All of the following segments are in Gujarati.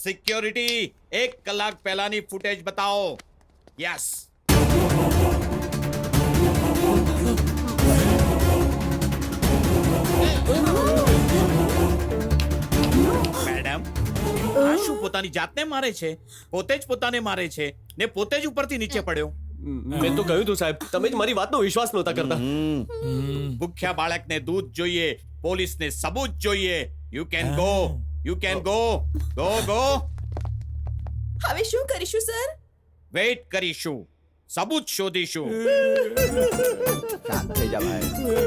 સિક્યોરિટી એક કલાક પહેલાની ફૂટેજ બતાવો. યસ મેડમ આ શું પોતાની જાતને મારે છે? પોતે જ પોતાને મારે છે ને પોતે જ ઉપરથી નીચે પડ્યો. મેં તો કહ્યું તું સાહેબ તમે જ મારી વાતનો વિશ્વાસ નહોતા કરતા. ભૂખ્યા બાળકને દૂધ જોઈએ પોલીસને સબૂત જોઈએ. You can go you can go go go હવે શું કરીશું સર વેઇટ કરીશું સબૂત શોધીશું શાંત થઈ જા ભાઈ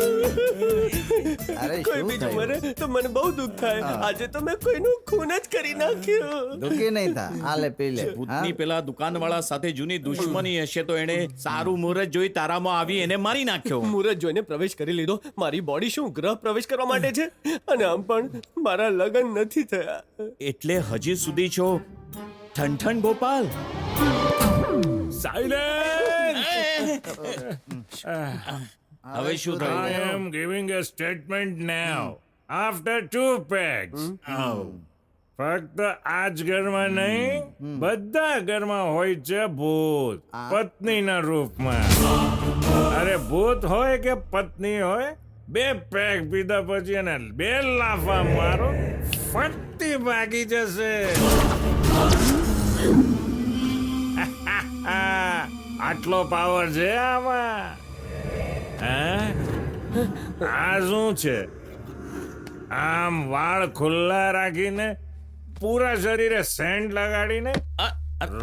અરે કોઈ બીજું મરે તો મને બહુ દુઃખ થાય. આજે તો મેં કોઈનું ખૂન જ કરી નાખ્યું. દુઃખી નહીં થા. આ લે પી લે ભૂતની પેલા દુકાનવાળા સાથે જૂની દુશ્મની હશે તો એણે સારું મુહૂર્ત જોઈ તારામાં આવી એને મારી નાખ્યો. મુહૂર્ત જોઈને પ્રવેશ કરી લીધો. મારી બોડી શું ગ્રહ પ્રવેશ કરવા માટે છે? અને આમ પણ મારા લગ્ન નથી થયા. એટલે હજી સુધી છો? ઠનઠન ગોપાલ. હવે શું I થયું? am giving a statement now. After two packs. ફક્ત આ જ ઘરમાં નહીં બધા ઘરમાં હોય છે ભૂત. પત્નીના રૂપમાં. અરે ભૂત હોય કે પત્ની હોય બે પેક પીધા પછી એને બે લાફા મારો ફટતી ભાગી જશે. આટલો પાવર છે આમાં. આ શું છે? આમ વાળ ખુલ્લા રાખીને પૂરા શરીરે સેન્ટ લગાડીને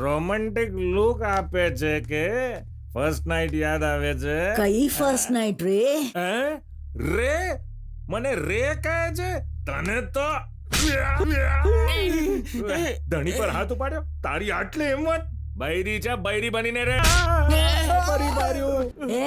રોમેન્ટિક લુક આપે છે કે ફર્સ્ટ નાઇટ યાદ આવે છે? કઈ ફર્સ્ટ નાઇટ રે? હે? રે? મને રે કહે છે? તને તો ધણી પર હાથ ઉપાડ્યો? તારી આટલી હિંમત? બૈરી છે બૈરી બનીને રે. ફરી માર્યું એ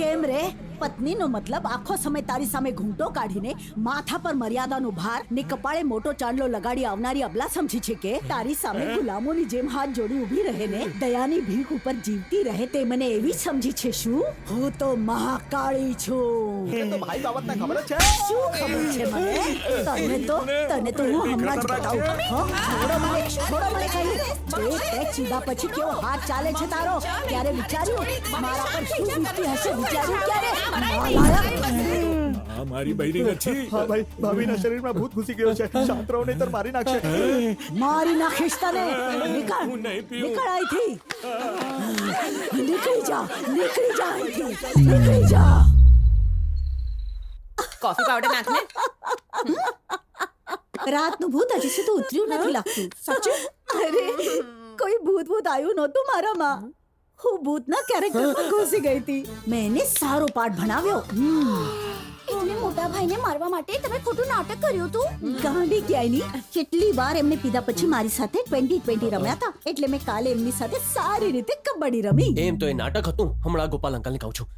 કેમ રે? પત્નીનો મતલબ આખો સમય તારી સામે ઘૂંટો કાઢીને માથા પર મર્યાદાનો ભાર ને કપાળે મોટો ચાંદલો લગાડી આવનારી અબલા સમજી છે કે તારી સામે ગુલામોની જેમ હાથ જોડી ઊભી રહે ને દયાની ભીખ ઉપર જીવતી રહે તે મને એવી જ સમજી છે શું? હું તો મહાકાળી છું. તો ભાઈ બાબતને ખબર જ છે? શું ખબર છે મને? તને તો તને તો હું હમણાં જ બતાવું. છોડો મને છોડો મને કહી બે પેક ચીધા પછી કેવો હાથ ચાલે છે તારો? ત્યારે વિચાર્યું મારા પર શું હશે વિચાર્યું ક્યારે. આ મારી બૈરી નથી. હા ભાઈ ભાભીના શરીરમાં ભૂત ઘૂસી ગયો છે. શાંત રહો નહીંતર મારી નાખશે. મારી નાખીશ તને. નીકળ. હું નહીં પીઉં. નીકળ અહીંથી. નીકળી જા. નીકળી જા અહીંથી. નીકળી જા. કોફી પાવડર નાખ ને. રાતનું ભૂત હજી સુધી ઉતર્યું નથી લાગતું. સાચું? અરે કોઈ ભૂત ભૂત આવ્યું નહોતું મારામાં. હું ભૂતના કેરેક્ટરમાં ઘૂસી ગઈ હતી. મેં એને સારો પાઠ ભણાવ્યો. હમ. એટલે મોટા ભાઈને મારવા માટે તમે ખોટું નાટક કર્યું હતું? ગાંડી ક્યાંયની કેટલી વાર એમને પીધા પછી મારી સાથે ટ્વેન્ટી ટ્વેન્ટી રમ્યા હતા. એટલે મેં કાલે એમની સાથે સારી રીતે કબડ્ડી રમી. એમ તો એ નાટક હતું. હમણાં ગોપાલ અંકલને કહું છું.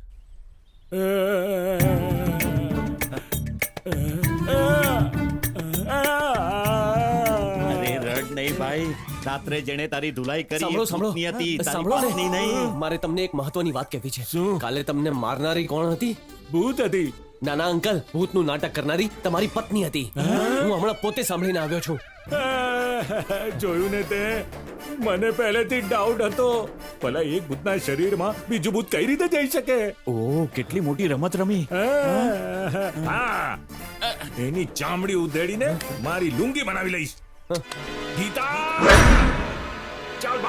અરે રડ નહીં ભાઈ. રાત્રે જેણે તારી ધુલાઈ કરી સાંભળો સાંભળો. ની હતી તારી સાંભળો પત્ની નહીં. મારે તમને એક મહત્વની વાત કહેવી છે. શું? કાલે તમને મારનારી કોણ હતી? ભૂત હતી. નાના અંકલ ભૂતનું નાટક કરનારી તમારી પત્ની હતી. હું? હમણાં પોતે સાંભળીને આવ્યો છું. જોયું ને તે? મને પહેલેથી ડાઉટ હતો. ભલા એક ભૂતના શરીરમાં બીજું ભૂત કઈ રીતે જઈ શકે? ઓ કેટલી મોટી રમત રમી. હા. એની ચામડી ઉધેડીને મારી લુંગી બનાવી લઈશ. ગીતા! ચાલ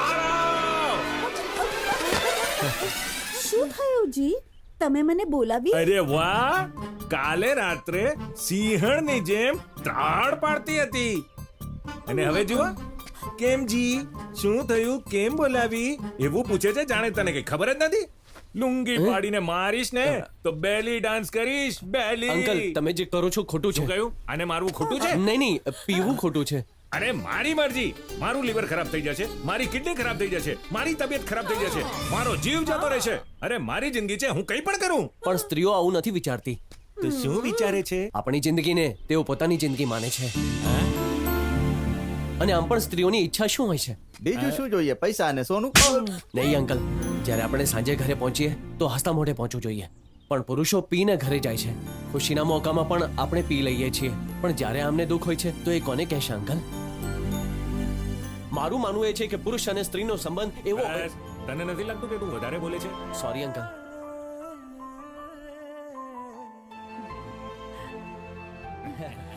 શું થયું જી? તમે મને બોલાવી? અરે વાહ! કાલે રાત્રે સિંહણની જેમ ત્રાળ પાડતી હતી. અને હવે જુઓ કેમ જી? શું થયું? કેમ બોલાવી? એવું પૂછે છે જાણે તને કઈ ખબર જ નથી? લુંગી પાડીને મારીશ ને તો બેલી ડાન્સ કરીશ બેલી. અંકલ તમે જે કરો છો ખોટું છે. કયું આને મારવું ખોટું છે? નહીં નહીં પીવું ખોટું છે. અરે મારી મરજી. મારું લીવર ખરાબ થઈ જશે મારી કિડની ખરાબ થઈ જશે મારી તબિયત ખરાબ થઈ જશે મારો જીવ જતો રહેશે. અરે મારી જિંદગી છે હું કંઈ પણ કરું. પણ સ્ત્રીઓ આવું નથી વિચારતી. તો શું વિચારે છે? આપણી જિંદગીને તેઓ પોતાની જિંદગી માને છે. અને આમ પણ સ્ત્રીઓની ઈચ્છા શું હોય છે? બીજું શું જોઈએ? પૈસા અને સોનું? નહીં અંકલ. જ્યારે આપણે સાંજે ઘરે પહોંચીએ તો હસતા મોઢે પહોંચવું જોઈએ. પણ પુરુષો પીને ઘરે જાય છે. ખુશીના મોકામાં પણ આપણે પી લઈએ છીએ. પણ જ્યારે આમને દુઃખ હોય છે તો એ કોને કહેશે અંકલ? મારું માનવું એ છે કે પુરુષ અને સ્ત્રીનો સંબંધ એવો બસ, તને નથી લાગતું કે તું વધારે બોલે છે? Sorry uncle